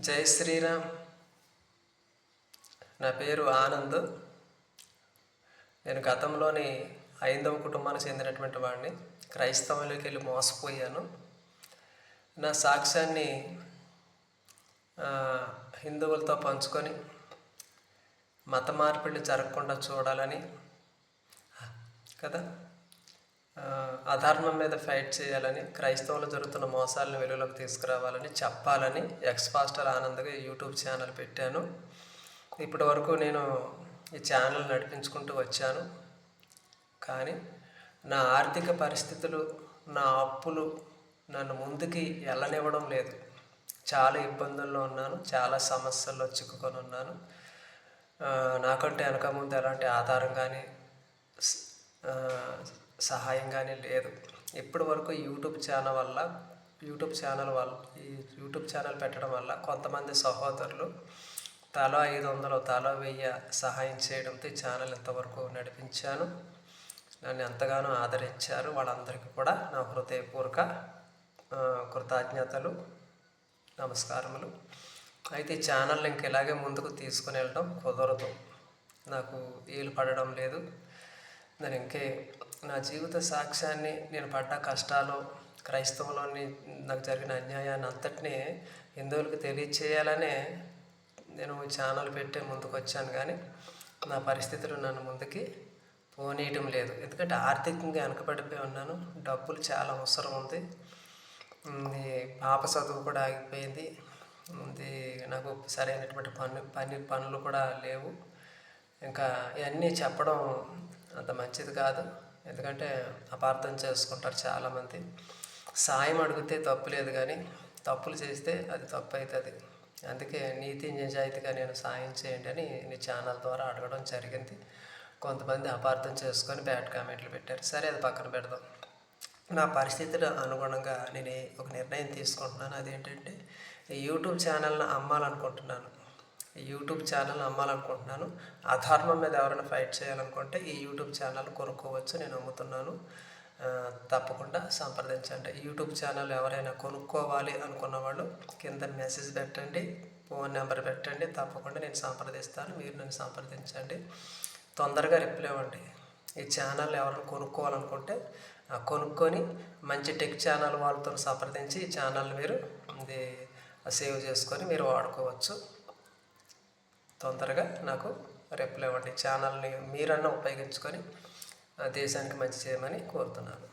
జై శ్రీరామ్. నా పేరు ఆనంద్. నేను గతంలోని ఐదవ కుటుంబానికి చెందినటువంటి వాడిని. క్రైస్తవంలోకి వెళ్ళి మోసపోయాను. నా సాక్ష్యాన్ని హిందువులతో పంచుకొని మత మార్పిడి జరగకుండా చూడాలని కదా? అధర్మం మీద ఫైట్ చేయాలని క్రైస్తవులు జరుగుతున్న మోసాలను వెలుగులోకి తీసుకురావాలని చెప్పాలని ఎక్స్ పాస్టర్ ఆనంద్గా యూట్యూబ్ ఛానల్ పెట్టాను. ఇప్పటి వరకు నేను ఈ ఛానల్ నడిపించుకుంటూ వచ్చాను. కానీ నా ఆర్థిక పరిస్థితులు నా అప్పులు నన్ను ముందుకి వెళ్ళనివ్వడం లేదు. చాలా ఇబ్బందుల్లో ఉన్నాను చాలా సమస్యల్లో చిక్కుకొని ఉన్నాను. నాకంటే వెనక ముందు ఎలాంటి ఆధారం కానీ సహాయం కానీ లేదు. ఇప్పటి వరకు యూట్యూబ్ ఛానల్ వల్ల యూట్యూబ్ ఛానల్ వల్ల ఈ యూట్యూబ్ ఛానల్ పెట్టడం వల్ల కొంతమంది సహోదరులు తలో ఐదు వందలు తలో వెయ్యి సహాయం చేయడంతో ఈ ఛానల్ ఇంతవరకు నడిపించాను. నన్ను ఎంతగానో ఆదరించారు. వాళ్ళందరికీ కూడా నా హృదయపూర్వక కృతజ్ఞతలు నమస్కారములు. అయితే ఈ ఛానల్ ఇంక ఇలాగే ముందుకు తీసుకుని వెళ్ళడం కుదరదు. నాకు వీలు పడడం లేదు. నేను ఇంకే నా జీవిత సాక్ష్యాన్ని నేను పడ్డ కష్టాలు క్రైస్తవంలోని నాకు జరిగిన అన్యాయాన్ని అంతటినీ హిందువులకు తెలియచేయాలనే నేను ఛానల్ పెట్టే ముందుకు వచ్చాను కానీ నా పరిస్థితులు నన్ను ముందుకి పోనీయటం లేదు. ఎందుకంటే ఆర్థికంగా వెనకబడిపోయి ఉన్నాను. డబ్బులు చాలా అవసరం ఉంది. ఉంది పాప చదువు కూడా ఆగిపోయింది. ఉంది నాకు సరైనటువంటి పని పని పనులు కూడా లేవు. ఇంకా ఇవన్నీ చెప్పడం అంత మంచిది కాదు. ఎందుకంటే అపార్థం చేసుకుంటారు చాలామంది. సాయం అడిగితే తప్పు లేదు కానీ తప్పులు చేస్తే అది తప్పు అవుతుంది అందుకే నీతి నిజాయితీగా నేను సాయం చేయండి అని నీ ఛానల్ ద్వారా అడగడం జరిగింది. కొంతమంది అపార్థం చేసుకొని బ్యాడ్ కామెంట్లు పెట్టారు. సరే అది పక్కన పెడదాం. నా పరిస్థితుల అనుగుణంగా నేను ఒక నిర్ణయం తీసుకుంటున్నాను. అదేంటంటే యూట్యూబ్ ఛానల్ని అమ్మాలనుకుంటున్నాను. యూట్యూబ్ ఛానల్ అమ్మాలనుకుంటున్నాను అధర్మం మీద ఎవరైనా ఫైట్ చేయాలనుకుంటే ఈ యూట్యూబ్ ఛానల్ కొనుక్కోవచ్చు నేను అమ్ముతున్నాను తప్పకుండా సంప్రదించండి. యూట్యూబ్ ఛానల్ ఎవరైనా కొనుక్కోవాలి అనుకున్న వాళ్ళు కింద మెసేజ్ పెట్టండి ఫోన్ నెంబర్ పెట్టండి తప్పకుండా నేను సంప్రదిస్తాను. మీరు నన్ను సంప్రదించండి. తొందరగా రిప్లై ఇవ్వండి. ఈ ఛానల్ ఎవరైనా కొనుక్కోవాలనుకుంటే కొనుక్కొని మంచి టెక్ ఛానల్ వాళ్ళతో సంప్రదించి ఈ ఛానల్ మీరు ఇది సేవ్ చేసుకొని మీరు వాడుకోవచ్చు. తొందరగా నాకు రిప్లై ఇవ్వండి. ఛానల్ని మీరన్నా ఉపయోగించుకొని ఆ దేశానికి మంచి చేయమని కోరుతున్నాను.